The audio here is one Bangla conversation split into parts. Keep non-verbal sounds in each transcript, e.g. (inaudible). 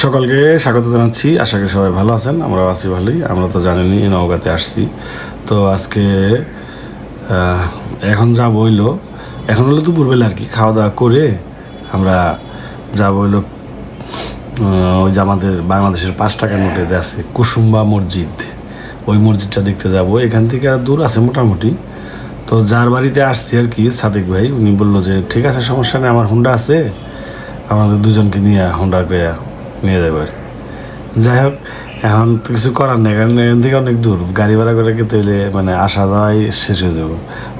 সকলকে স্বাগত জানাচ্ছি। আশা করি সবাই ভালো আছেন আমরা আছি ভালোই। আমরা তো জানেনই নওগাঁতে আসছি। তো আজকে এখন যা বইলো, এখন হলো দুপুরবেলা আর কি খাওয়া দাওয়া করে আমরা যা বইলো ওই যে আমাদের বাংলাদেশের পাঁচ টাকার নোটে যে আছে, কুসুম্বা মসজিদ, ওই মসজিদটা দেখতে যাব। এখান থেকে দূর আছে মোটামুটি। তো যার বাড়িতে আসছি আর কি, সাদিক ভাই, উনি বলল যে, ঠিক আছে, সমস্যা নেই, আমার হুন্ডা আছে। আমাদের দুজনকে নিয়ে হুন্ডা করে নিয়ে যাব আর কি। যাই হোক, এখন তো কিছু করার নেই, কারণ এখান থেকে অনেক দূর। গাড়ি ভাড়া করে কিন্তু হইলে মানে আসা যাওয়াই শেষ হয়ে যাব।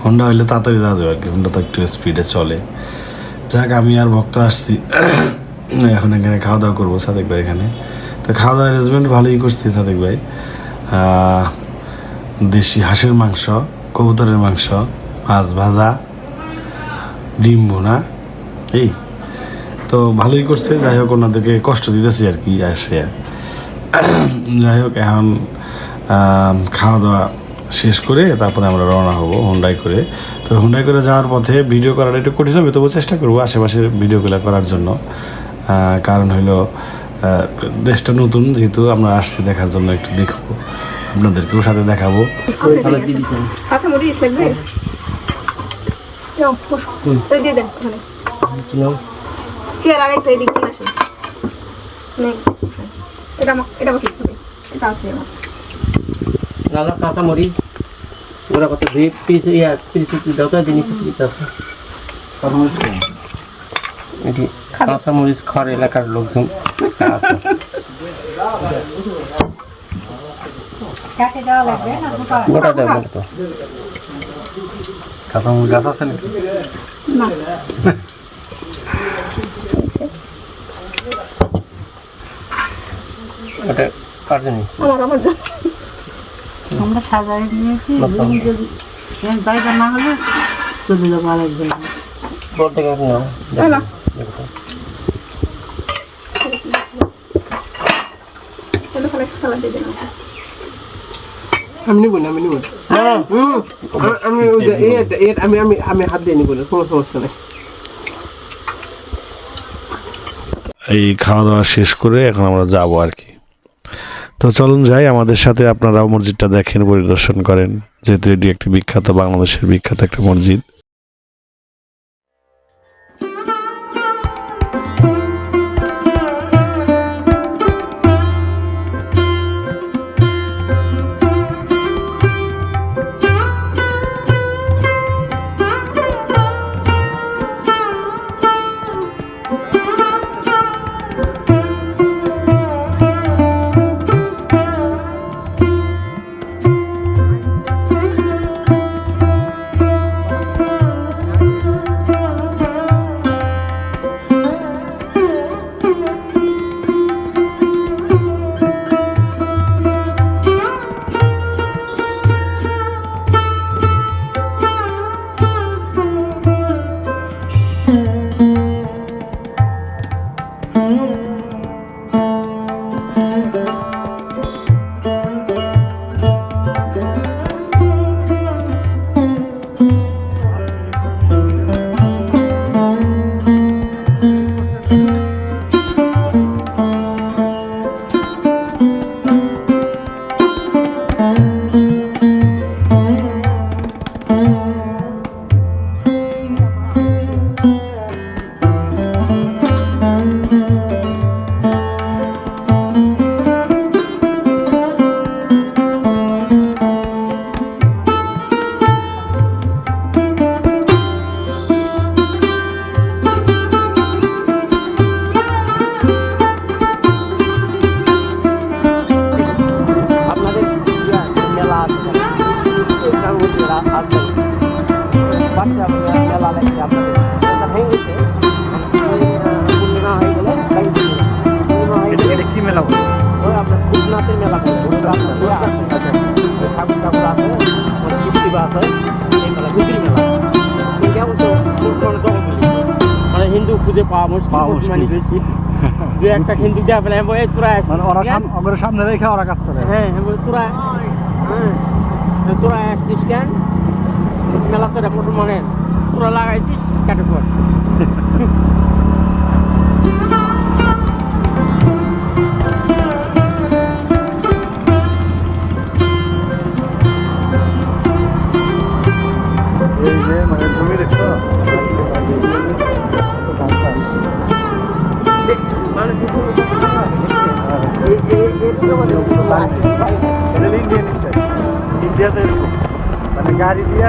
হুন্ডা হইলে তাড়াতাড়ি যাওয়া যাবে আর কি হুন্ডা তো একটু স্পিডে চলে। যাক, আমি আর ভক্ত আসছি। (coughs) এখন এখানে খাওয়া দাওয়া করব সাদেক ভাই এখানে। তো খাওয়া দাওয়া অ্যারেঞ্জমেন্ট ভালোই করছি সাদেক ভাই। দেশি হাঁসের মাংস, কবুতরের মাংস, মাছ ভাজা ডিম ভুনা এই তো ভালোই করছে যাই হোক ওনাদেরকে কষ্ট দিতেছি আর কি আসে যাই হোক এখন খাওয়া দাওয়া শেষ করে তারপরে আমরা রওনা হব হুন্ডাই করে। তো হুন্ডাই করে যাওয়ার পথে ভিডিও করাটা একটু কঠিন হবে তবু চেষ্টা করব আশেপাশে ভিডিওগুলো করার জন্য। কারণ হইল আহ, দেশটা নতুন যেহেতু আমরা আসছি দেখার জন্য একটু দেখব আপনাদেরকেও সাথে দেখাবো। আচ্ছা চেয়ার আরেকটা এদিক দিয়ে আসেন। নেই। এটা আমার এটা আমার ঠিক হবে এটা আছে আমার। লালা কাঁচা মরিচ ওরা কত গ্রেপ পিস ইয়া পিস জিনিস পিস আছে। এটি কাঁচা মরিচ খড় এলাকার লোকজন আছে। গোটা? গাছ আছে নাকি? না। (laughs) ওটা কার জানি আমার আমার আমরা সাজাই নিয়েছি যদি জায়গা না হলে চলে যাব আরেকজন। বলতে গেলে না, না। দেখো তাহলে ওখানে একটা সালাদ দিয়ে দেন আমাকে। আমি নিব না আমি নিব আমি আমি আমি আমি হাত দিয়ে নিব না কোনো সমস্যা নেই। এই খাওয়া দাওয়া শেষ করে এখন আমরা যাব আর কি। তো চলুন যাই, আমাদের সাথে আপনারাও মসজিদটা দেখেন, পরিদর্শন করেন। যেহেতু এটি একটি বিখ্যাত, বাংলাদেশের বিখ্যাত একটা মসজিদ। মুশকিল। মানে বেশি। দু একটা কিন্তু দেওয়া পেলে এই তোরা মানে ওরা সামনে ওদের সামনে রেখে ওরা কাজ করে। হ্যাঁ হ্যাঁ তোরা হ্যাঁ তোরা আসছিস কেন? মেলা তোরা প্রথম মনে তোরা লাগাইছিস কেটে পর (laughs) ইন্ডিয়াতে এরকম মানে গাড়ি দিয়ে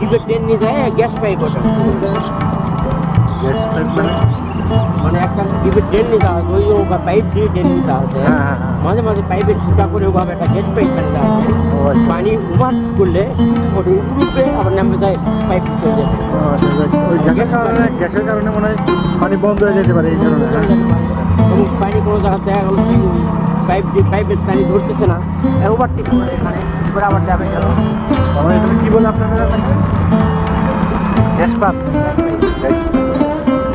ডিবেট ট্রেন নিয়ে যায় গ্যাস পাইপ ওটা। গ্যাস পাইপ মানে? মানে একটা ডিবেট ট্রেন যাওয়া হয় ওই ওটা পাইপ দিয়ে ট্রেন নিয়ে যাওয়া হ্যাঁ হ্যাঁ হ্যাঁ। মাঝে মাঝে পাইপের ফুটা করে ওভাবে একটা গ্যাস পাইপ ফেলে দেওয়া হয়। ও আচ্ছা। পানি উমার করলে ওটা উপরে আবার নামে যায় পাইপ চলে যায় আচ্ছা, ওই গ্যাসের কারণে গ্যাসের কারণে মনে হয় পানি বন্ধ হয়ে যেতে পারে এই কারণে পানি কোনো জায়গা দেখা গেল পাইপ দিয়ে পাইপের পানি ধরতেছে না ওভারটেক করে এখানে এবার আবার যাবে গেল। আমার এখানে কী বলে আপনাদের এলাকায়?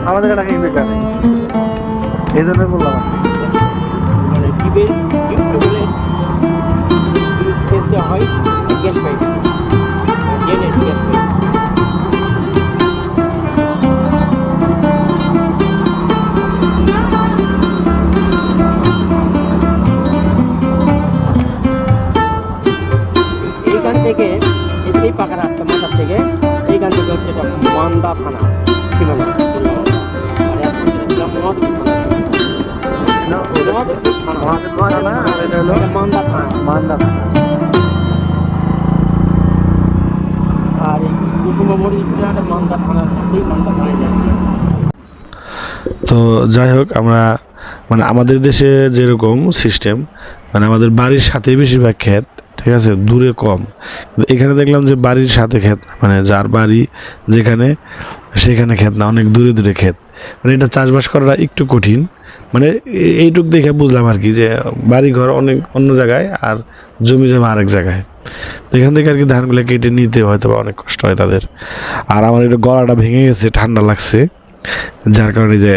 আমাদের এলাকায় এটা নেই এই জন্য বললাম মানে ডিবে ডিপ বলে হয় গ্যাস পাইপ তো যাই হোক, আমরা মানে আমাদের দেশে যেরকম সিস্টেম মানে আমাদের বাড়ির সাথে বেশিরভাগ ক্ষেত, ঠিক আছে, দূরে কম। এখানে দেখলাম যে বাড়ির সাথে ক্ষেত মানে যার বাড়ি যেখানে, সেখানে ক্ষেত না, অনেক দূরে দূরে ক্ষেত। মানে এটা চাষবাস করাটা একটু কঠিন। মানে এইটুক দেখে বুঝলাম আর কি যে বাড়ি ঘর অনেক, অন্য জায়গায় আর জমি জমা আরেক জায়গায়। তো এখান থেকে আর কি ধানগুলো কেটে নিতে হয়তো বা অনেক কষ্ট হয় তাদের। আর আমার একটু গলাটা ভেঙে গেছে, ঠান্ডা লাগছে। যার কারণে যে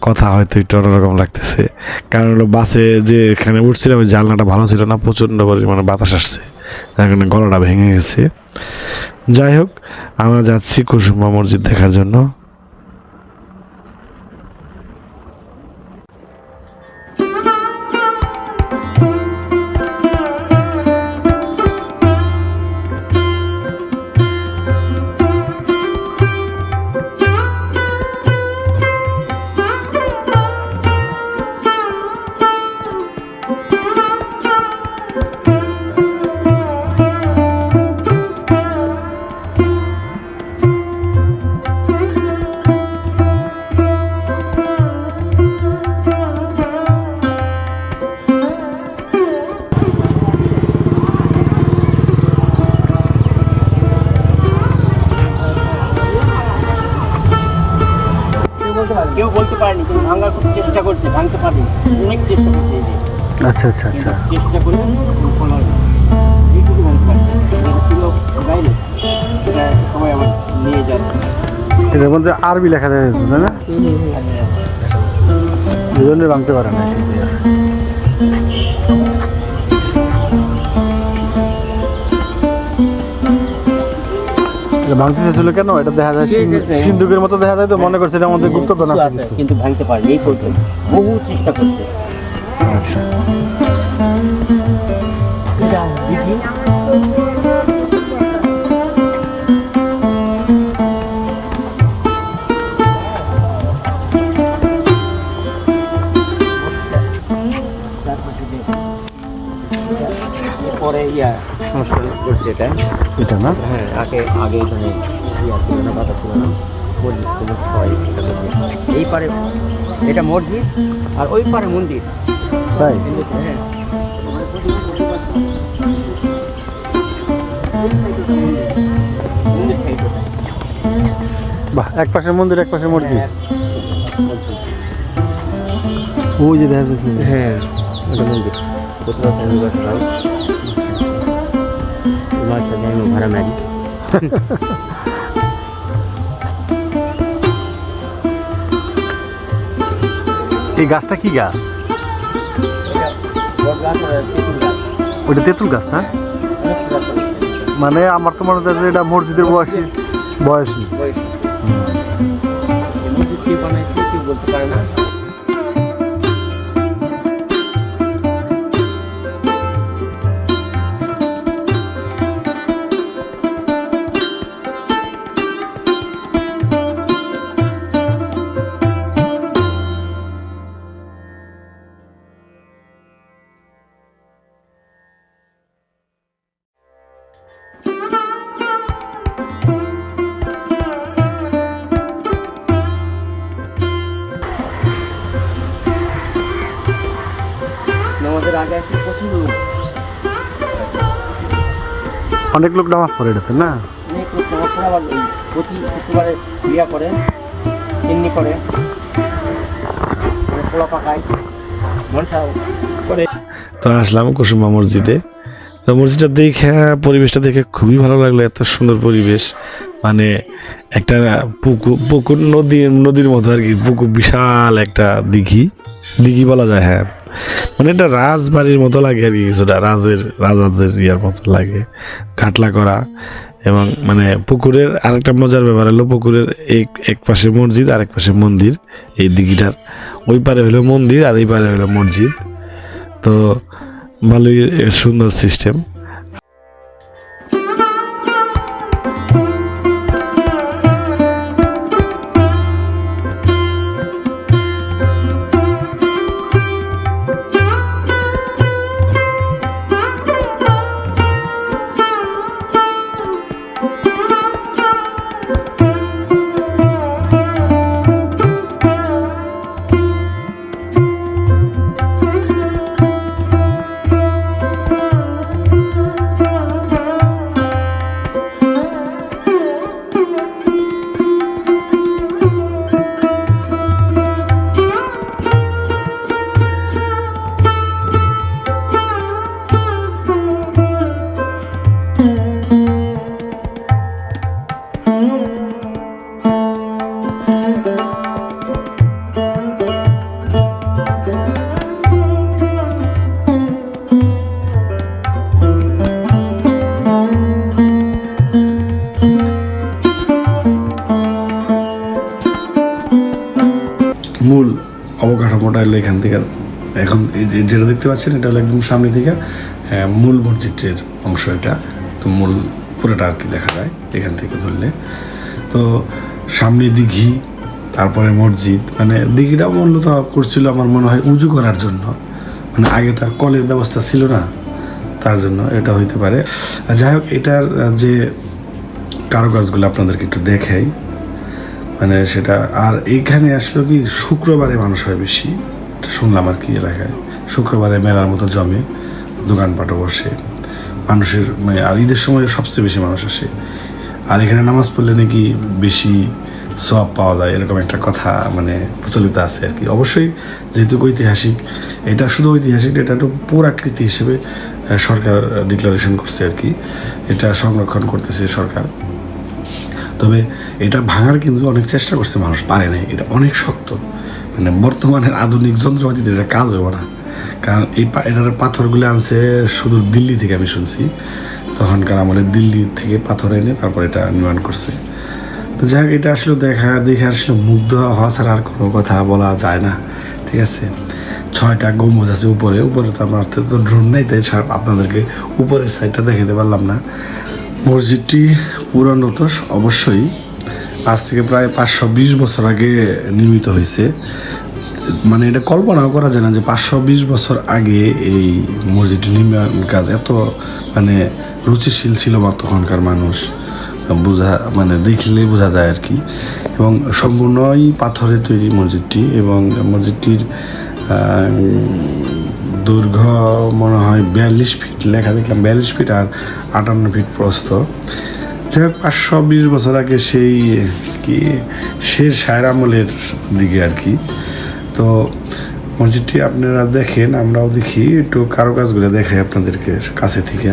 কথা হয়তো একটু অন্যরকম লাগতেছে। কারণ হলো বাসে যে এখানে উঠছিলাম জানলাটা ভালো ছিল না, প্রচণ্ড পরিমাণে বাতাস আসছে। যার কারণে গলাটা ভেঙে গেছে। যাই হোক, আমরা যাচ্ছি কুসুমা মসজিদ দেখার জন্য। আচ্ছা আচ্ছা আচ্ছা। চেষ্টা করে ফল হয়নি। এইটুকু ভাঙতে পারছে এটা ছিল বাইরে এটা সবাই আমার নিয়ে যাচ্ছে এটার মধ্যে আরবি লেখা যায় তাই না? এই ভাঙতে পারে না এটা ভাঙতে চাইছিল কেন? এটা দেখা যায় সিন্ধু- সিন্ধুকের মতো দেখা যায় তো মনে করছে গুপ্তধন কিছু আছে আছে, কিন্তু ভাঙতে পারেনি এই পর্যন্ত। বহু চেষ্টা করছে। আচ্ছা। এটা এটা না? হ্যাঁ আগে আগে এখানে ইয়া ছিল না বাধা ছিল না। মসজিদ ছিল সবাই এই পারে এটা মসজিদ আর ওই পারে মন্দির। তাই? হ্যাঁ। বাহ এক পাশে মন্দির এক পাশে মসজিদ। হ্যাঁ, মসজিদ। ওই যে দেখা হ্যাঁ। মন্দির। হয় বাসা যাই ভাড়া মারি এই গাছটা কি গাছ? ওইটা তেঁতুল গাছ না? মানে আমার তো মনে যে এটা মসজিদের বয়সী বয়সী প্রচুর লোক অনেক লোক নামাজ পড়ে এটাতে না? অনেক লোক নামাজ পড়ে আবার ওই প্রতি শুক্রবারে ক্রিয়া করে চিন্নি করে। মানে পোলা পাকায় মনসাও করে। তো আসলাম কুসুমা মসজিদে। তো মসজিদটা দেখে পরিবেশটা দেখে খুবই ভালো লাগল এত সুন্দর পরিবেশ। মানে একটা পুকুর পুকুর নদী নদীর মতো আর কি পুকুর বিশাল একটা দিঘি। দিঘি বলা যায় হ্যাঁ। মানে এটা রাজবাড়ির মতো লাগে আর কি কিছুটা, রাজের, রাজাদের ইয়ার মতো লাগে, ঘাটলা করা এবং মানে পুকুরের আরেকটা মজার ব্যাপার হলো পুকুরের এক এক পাশে মসজিদ আর এক পাশে মন্দির, এই দিঘিটার। ওই পারে হলো মন্দির আর এই পারে হলো মসজিদ। তো ভালোই সুন্দর সিস্টেম যেটা দেখতে পাচ্ছেন, এটা হলো একদম সামনে থেকে মূল মসজিদের অংশ এটা। তো মূল পুরোটা আর কি দেখা যায় এখান থেকে ধরলে। তো সামনে দিঘি, তারপরে মসজিদ মানে দিঘিটা মূলত করছিল আমার মনে হয় উঁচু করার জন্য। মানে আগে তার কলের ব্যবস্থা ছিল না, তার জন্য এটা হইতে পারে। যাই হোক, এটার যে কারুকাজগুলো আপনাদেরকে একটু দেখাই মানে সেটা, আর এইখানে আসলো কি, শুক্রবারে মানুষ হয় বেশি শুনলাম আর কি এলাকায়। শুক্রবারে মেলার মতো জমে, দোকানপাটও বসে। মানুষের মানে আর ঈদের সময় সবচেয়ে বেশি মানুষ আসে। আর এখানে নামাজ পড়লে নাকি বেশি সব পাওয়া যায়, এরকম একটা কথা মানে প্রচলিত আছে আর কি। অবশ্যই যেহেতু ঐতিহাসিক, এটা শুধু ঐতিহাসিক এটা একটু পুরাকৃতি হিসেবে সরকার ডিক্লারেশন করছে আর কি। এটা সংরক্ষণ করতেছে সরকার। তবে এটা ভাঙার কিন্তু অনেক চেষ্টা করছে মানুষ, পারে নাই। এটা অনেক শক্ত। মানে বর্তমানের আধুনিক যন্ত্রপাতিতে এটা কাজ হবে না। কারণ এই এটার পাথরগুলো আনছে শুধু দিল্লি থেকে আমি শুনছি। তখনকার আমলে দিল্লি থেকে পাথর এনে তারপর এটা নির্মাণ করছে। তো যাই হোক, এটা আসলে দেখা, দেখে আসলে মুগ্ধ হওয়া ছাড়া আর কোনো কথা বলা যায় না, ঠিক আছে? ছয়টা গম্বুজ আছে উপরে উপরে তো আমার তো ড্রোন নেই, তাই আপনাদেরকে উপরের সাইডটা দেখাতে পারলাম না। মসজিদটি পুরানো তো, অবশ্যই। আজ থেকে প্রায় পাঁচশো বিশ বছর আগে নির্মিত হয়েছে। মানে এটা কল্পনাও করা যায় না যে পাঁচশো বিশ বছর আগে এই মসজিদ নির্মাণ কাজ এত মানে রুচিশীল ছিল বা তখনকার মানুষ। বোঝা মানে দেখলেই বোঝা যায় আর কি। এবং সম্পূর্ণই পাথরে তৈরি মসজিদটি এবং মসজিদটির দৈর্ঘ্য মনে হয় বিয়াল্লিশ ফিট, লেখা দেখলাম বিয়াল্লিশ ফিট আর আটান্ন ফিট প্রস্থ। যাই হোক পাঁচশো বিশ বছর আগে সেই কি, শের শায়ের আমলের দিকে আর কি। তো মসজিদটি আপনারা দেখেন আমরাও দেখি একটু কারও কাজগুলো দেখাই আপনাদেরকে কাছে থেকে।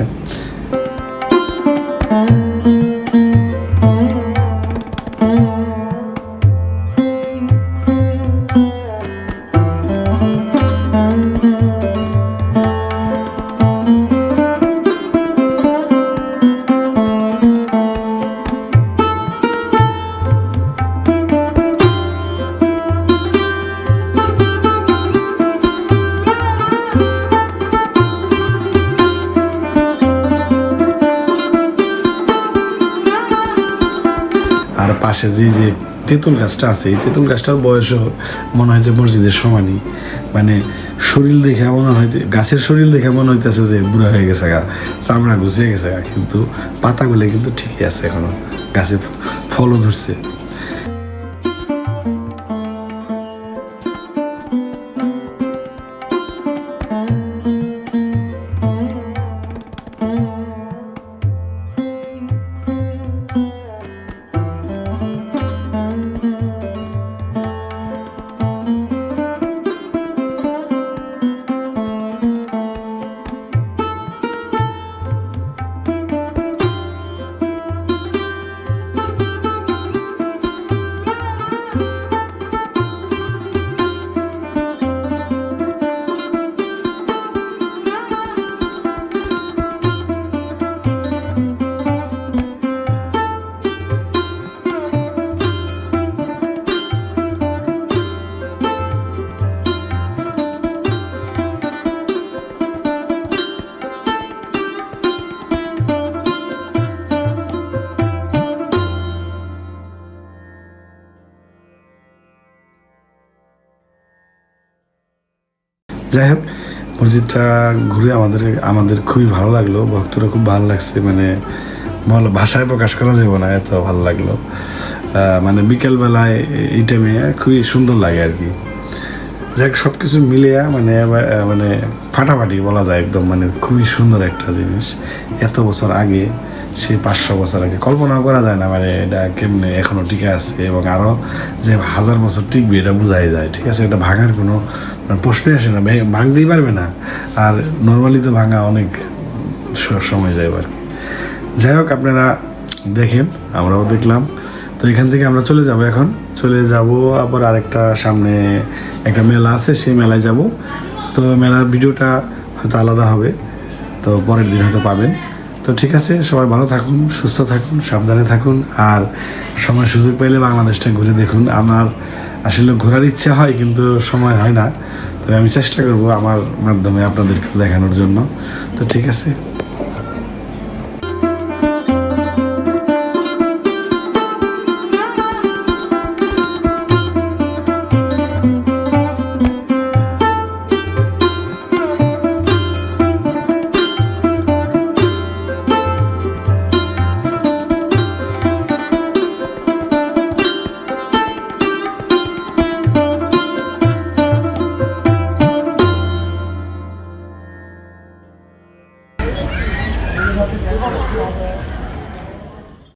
আর পাশে যে যে তেঁতুল গাছটা আছে, এই তেঁতুল গাছটার বয়সও মনে হয় যে মসজিদের সমানই। মানে শরীর দেখে মনে হয় গাছের শরীর দেখে মনে হইতেছে যে বুড়া হয়ে গেছে গা, চামড়া গুছিয়ে গেছে গা, কিন্তু পাতাগুলো কিন্তু ঠিকই আছে এখনও। গাছে ফলও ধরছে। যাই হোক, মসজিদটা ঘুরে আমাদের আমাদের খুবই ভালো লাগল। ভক্তরা খুব ভালো লাগছে মানে বলো ভাষায় প্রকাশ করা যাবে না, এত ভালো লাগল। মানে বিকেলবেলায় এই টাইমে খুবই সুন্দর লাগে আর কি। যাই সব কিছু মিলিয়ে মানে মানে ফাটাফাটি বলা যায় একদম মানে খুবই সুন্দর একটা জিনিস। এত বছর আগে সেই পাঁচশো বছর আগে। কল্পনা করা যায় না মানে এটা কেমনে এখনও টিকে আছে এবং আরও যে হাজার বছর টিকবে, এটা বোঝাই যায়, ঠিক আছে? এটা ভাঙার কোনো মানে প্রশ্নই আসে না ভাঙতেই পারবে না। আর নর্মালি তো ভাঙা অনেক সময় যায় আর কি যাই হোক, আপনারা দেখেন, আমরাও দেখলাম। তো এখান থেকে আমরা চলে যাব এখন। চলে যাব আবার আরেকটা সামনে একটা মেলা আছে, সেই মেলায় যাব। তো মেলার ভিডিওটা হয়তো আলাদা হবে। তো পরের দিন হয়তো পাবেন। তো ঠিক আছে, সবাই ভালো থাকুন, সুস্থ থাকুন, সাবধানে থাকুন, আর সময় সুযোগ পাইলে বাংলাদেশটা ঘুরে দেখুন। আমার আসলে ঘোরার ইচ্ছা হয় কিন্তু সময় হয় না, তবে আমি চেষ্টা করব আমার মাধ্যমে আপনাদেরকে দেখানোর জন্য। তো ঠিক আছে।